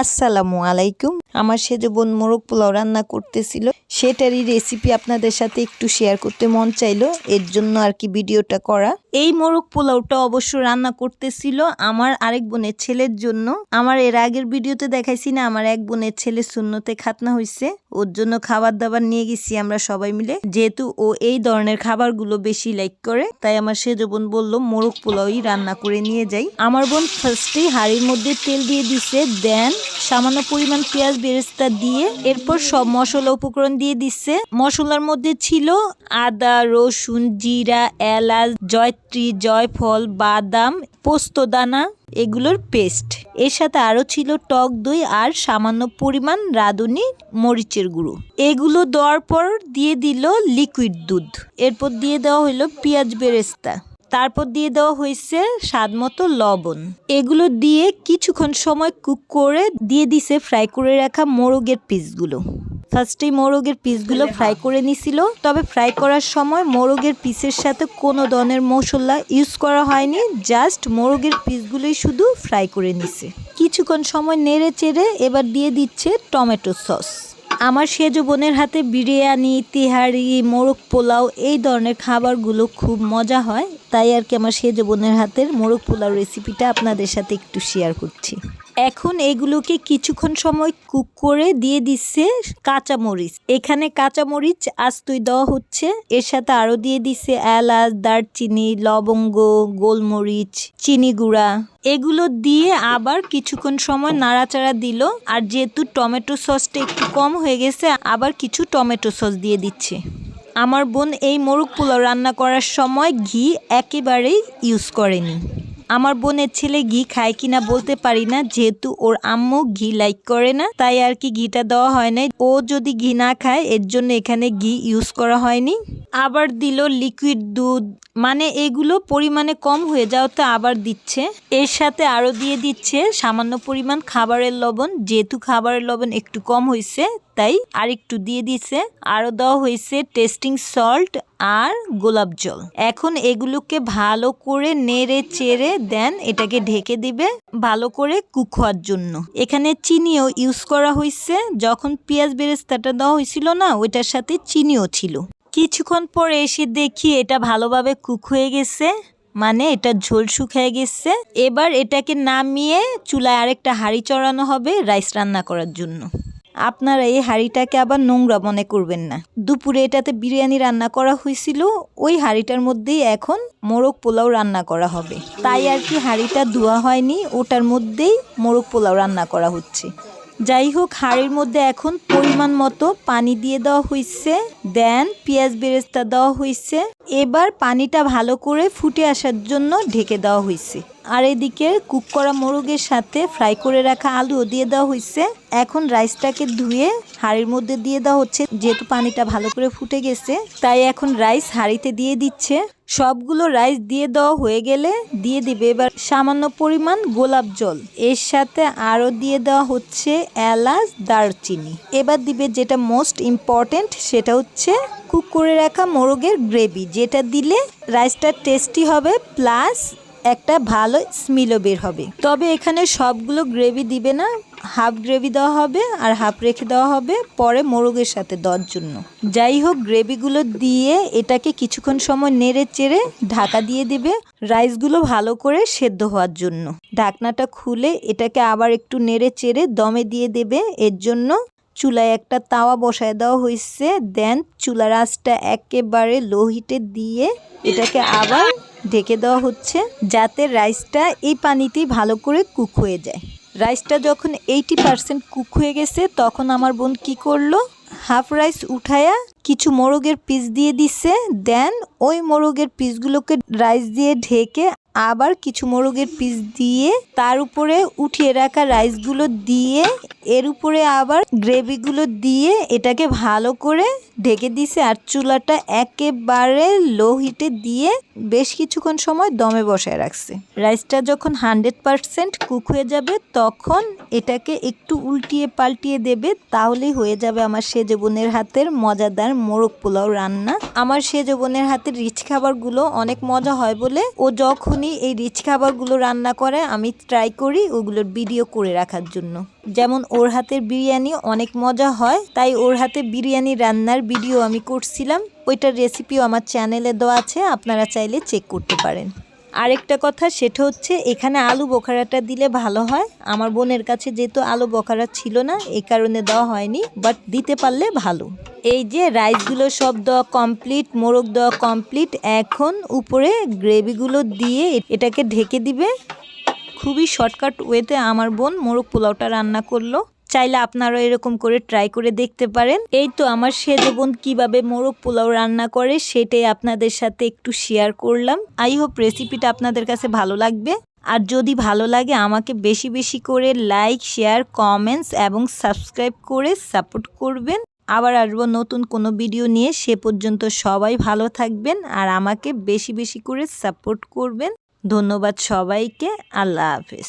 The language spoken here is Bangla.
আসসালামু আলাইকুম। আমার সেজে বোন মোরগ পোলাও রান্না করতেছিল। সেটারই রেসিপি আপনাদের সাথে একটু শেয়ার করতে মন চাইলো। এর জন্য আর কি ভিডিওটা করা। এই মোরগ পোলাওটা অবশ্য রান্না করতেছিল আমার আরেক বোনের ছেলের জন্য। আমার এর আগের ভিডিওতে দেখাইছি না, আমার এক বোনের ছেলে শূন্যতে খাতনা হয়েছে ওর জন্য খাবার দাবার নিয়ে গেছি আমরা সবাই মিলে। যেহেতু ও এই ধরনের খাবারগুলো বেশি লাইক করে, তাই আমার সেজ বোন বলল, মোরগ পোলাওই রান্না করে নিয়ে যাই। আমার বোন ফার্স্টেই হাঁড়ির মধ্যে তেল দিয়ে দিছে দেন সামান্য পরিমাণ পেঁয়াজ বেরেস্তা দিয়ে এরপর সব মশলা উপকরণ দিয়ে দিচ্ছে মশলার মধ্যে ছিল আদা, রসুন, জিরা, এলাচ জয়ত্রী জয়ফল, বাদাম, পোস্তদানা, এগুলোর পেস্ট এর সাথে আরও ছিল টক দই আর সামান্য পরিমাণ রাঁধুনি মরিচের গুঁড়ো। এগুলো দেওয়ার পর দিয়ে দিল লিকুইড দুধ। এরপর দিয়ে দেওয়া হলো পেঁয়াজ বেরেস্তা। তারপর দিয়ে দেওয়া হয়েছে স্বাদ মতো লবণ। এগুলো দিয়ে কিছুক্ষণ সময় কুক করে দিয়ে দিছে ফ্রাই করে রাখা মোরগের পিসগুলো ফার্স্টেই মোরগের পিসগুলো ফ্রাই করে নিছিল। তবে ফ্রাই করার সময় মোরগের পিসের সাথে কোনো ধরনের মশলা ইউজ করা হয়নি। জাস্ট মোরগের পিসগুলোই শুধু ফ্রাই করে নিছে। কিছুক্ষণ সময় নেড়ে চেড়ে এবার দিয়ে দিচ্ছে টমেটো সস। আমার সেজ বোনের হাতে বিরিয়ানি তিহারি মোরগ পোলাও এই ধরনের খাবারগুলো খুব মজা হয়। তাই আর কি আমার সেজ বোনের হাতের মোরগ পোলাও রেসিপিটা আপনাদের সাথে একটু শেয়ার করছি। এখন এগুলোকে কিছুক্ষণ সময় কুক করে দিয়ে দিচ্ছে কাঁচামরিচ। এখানে কাঁচামরিচ আস্তই দেওয়া হচ্ছে। এর সাথে আরও দিয়ে দিচ্ছে এলাচ, দারচিনি, লবঙ্গ, গোলমরিচ, চিনি গুঁড়া। এগুলো দিয়ে আবার কিছুক্ষণ সময় নাড়াচাড়া দিল। আর যেহেতু টমেটো সসটা একটু কম হয়ে গেছে, আবার কিছু টমেটো সস দিয়ে দিচ্ছে। আমার বোন এই মোরগ পোলাও রান্না করার সময় ঘি একেবারেই ইউজ করেনি। আমার বোনের ছেলে ঘি খায় কিনা বলতে পারি না, যেহেতু ওর আম্মু ঘি লাইক করে না, তাই আর কি ঘিটা দেওয়া হয় নাই। ও যদি ঘি না খায়, এর জন্য এখানে ঘি ইউজ করা হয়নি। আবার দিল লিকুইড দুধ। মানে এগুলো পরিমাণে কম হয়ে যাওয়াতে আবার দিচ্ছে। এর সাথে আরও দিয়ে দিচ্ছে সামান্য পরিমাণ খাবারের লবণ। যেহেতু খাবারের লবণ একটু কম হয়েছে তাই আর একটু দিয়ে দিছে। আরও দেওয়া হয়েছে টেস্টিং সল্ট আর গোলাপ জল। এখন এগুলোকে ভালো করে নেড়ে চেড়ে দেন, এটাকে ঢেকে দিবে ভালো করে কুক হওয়ার জন্য। এখানে চিনিও ইউজ করা হয়েছে যখন পেঁয়াজ বেরেস্তাটা দেওয়া হয়েছিল না, ওইটার সাথে চিনিও ছিল। কিছুক্ষণ পর এসে দেখি এটা ভালোভাবে কুক হয়ে গেছে মানে এটা ঝোল শুকিয়ে গেছে। এবার এটাকে নামিয়ে চুলায় আরেকটা হাঁড়ি চড়ানো হবে রাইস রান্না করার জন্য। আপনারা এই হাঁড়িটাকে আবার নোংরা মনে করবেন না। দুপুরে এটাতে বিরিয়ানি রান্না করা হয়েছিল, ওই হাঁড়িটার মধ্যেই এখন মোরগ পোলাও রান্না করা হবে। তাই আর কি হাঁড়িটা ধোয়া হয়নি, ওটার মধ্যেই মোরগ পোলাও রান্না করা হচ্ছে। যাই হোক হাঁড়ির মধ্যে এখন পরিমাণ মতো পানি দিয়ে দেওয়া হয়েছে দেন পেঁয়াজ বেরেস্তা দেওয়া হয়েছে এবার পানিটা ভালো করে ফুটে আসার জন্য ঢেকে দেওয়া হয়েছে আর এদিকে কুক করা মোরগের সাথে ফ্রাই করে রাখা আলুও দিয়ে দেওয়া হয়েছে এখন রাইসটাকে ধুয়ে হাঁড়ির মধ্যে দিয়ে দেওয়া হচ্ছে। যেহেতু পানিটা ভালো করে ফুটে গেছে, তাই এখন রাইস হাঁড়িতে দিয়ে দিচ্ছে। সবগুলো রাইস দিয়ে দেওয়া হয়ে গেলে দিয়ে দিবে। এবার সামান্য পরিমাণ গোলাপ জল। এর সাথে আরও দিয়ে দেওয়া হচ্ছে এলাচ, দারচিনি। এবার দিবে যেটা মোস্ট ইম্পর্টেন্ট সেটা হচ্ছে কুক করে রাখা মোরগের গ্রেভি। যেটা দিলে রাইসটা টেস্টি হবে প্লাস একটা ভালো স্মিলও বের হবে। তবে এখানে সবগুলো গ্রেভি দিবে না হাফ গ্রেভি দেওয়া হবে আর হাফ রেখে দেওয়া হবে পরে মোরগের সাথে দেওয়ার জন্য। যাই হোক, গ্রেভিগুলো দিয়ে এটাকে কিছুক্ষণ সময় নেড়ে চেড়ে ঢাকা দিয়ে দেবে রাইসগুলো ভালো করে সেদ্ধ হওয়ার জন্য। ঢাকনাটা খুলে এটাকে আবার একটু নেড়ে চেড়ে দমে দিয়ে দেবে। এর জন্য চুলায় একটা তাওয়া বসায় দেওয়া হয়েছে। দেন চুলার আঁচটা একেবারে লো হিটে দিয়ে এটাকে আবার ঢেকে দেওয়া হচ্ছে যাতে রাইসটা এই পানিতেই ভালো করে কুক হয়ে যায়। রাইসটা যখন এইটি পার্সেন্ট কুক হয়ে গেছে, তখন আমার বোন কি করল? হাফ রাইস উঠায়া কিছু মোরগের পিস দিয়ে দিছে দেন ওই মোরগের পিসগুলোকে রাইস দিয়ে ঢেকে আবার কিছু মোরগের পিস দিয়ে তার উপরে উঠিয়ে রাখা রাইসগুলো দিয়ে এর উপরে আবার গ্রেভিগুলো দিয়ে এটাকে ভালো করে ঢেকে দিছে আর চুলাটা একেবারে লো হিটে দিয়ে বেশ কিছুক্ষণ সময় দমে বসায় রাখছে। রাইসটা যখন হান্ড্রেড পারসেন্ট কুক হয়ে যাবে তখন এটাকে একটু উল্টিয়ে পাল্টিয়ে দেবে তাহলেই হয়ে যাবে আমার সেজ বোনের হাতের মজাদার মোরগ পোলাও রান্না। আমার সেজ বোনের হাতের রিচ খাবারগুলো অনেক মজা হয় বলে ও যখনই এই রিচ খাবারগুলো রান্না করে আমি ট্রাই করি ওগুলোর ভিডিও করে রাখার জন্য। যেমন ওর হাতের বিরিয়ানি অনেক মজা হয়, তাই ওর হাতে বিরিয়ানি রান্নার ভিডিও আমি করছিলাম। ওইটার রেসিপিও আমার চ্যানেলে দেওয়া আছে, আপনারা চাইলে চেক করতে পারেন। আরেকটা কথা, সেটা হচ্ছে এখানে আলু বোখারাটা দিলে ভালো হয়। আমার বোনের কাছে যেহেতু আলু বোখারা ছিল না এই কারণে দেওয়া হয়নি বাট দিতে পারলে ভালো। এই যে রাইসগুলো সব দেওয়া কমপ্লিট মোরগ দেওয়া কমপ্লিট এখন উপরে গ্রেভিগুলো দিয়ে এটাকে ঢেকে দিবে। খুবই শর্টকাট ওয়েতে আমার বোন মোরগ পোলাওটা রান্না করল। চাইলে আপনারা এরকম করে ট্রাই করে দেখতে পারেন। এই তো আমার সেজ বোন কীভাবে মোরগ পোলাও রান্না করে সেটাই আপনাদের সাথে একটু শেয়ার করলাম। আই হোপ রেসিপিটা আপনাদের কাছে ভালো লাগবে। আর যদি ভালো লাগে, আমাকে বেশি বেশি করে লাইক শেয়ার কমেন্টস এবং সাবস্ক্রাইব করে সাপোর্ট করবেন। আবার আসব নতুন কোনো ভিডিও নিয়ে। সে পর্যন্ত সবাই ভালো থাকবেন আর আমাকে বেশি বেশি করে সাপোর্ট করবেন। ধন্যবাদ সবাইকে। আল্লাহ হাফেজ।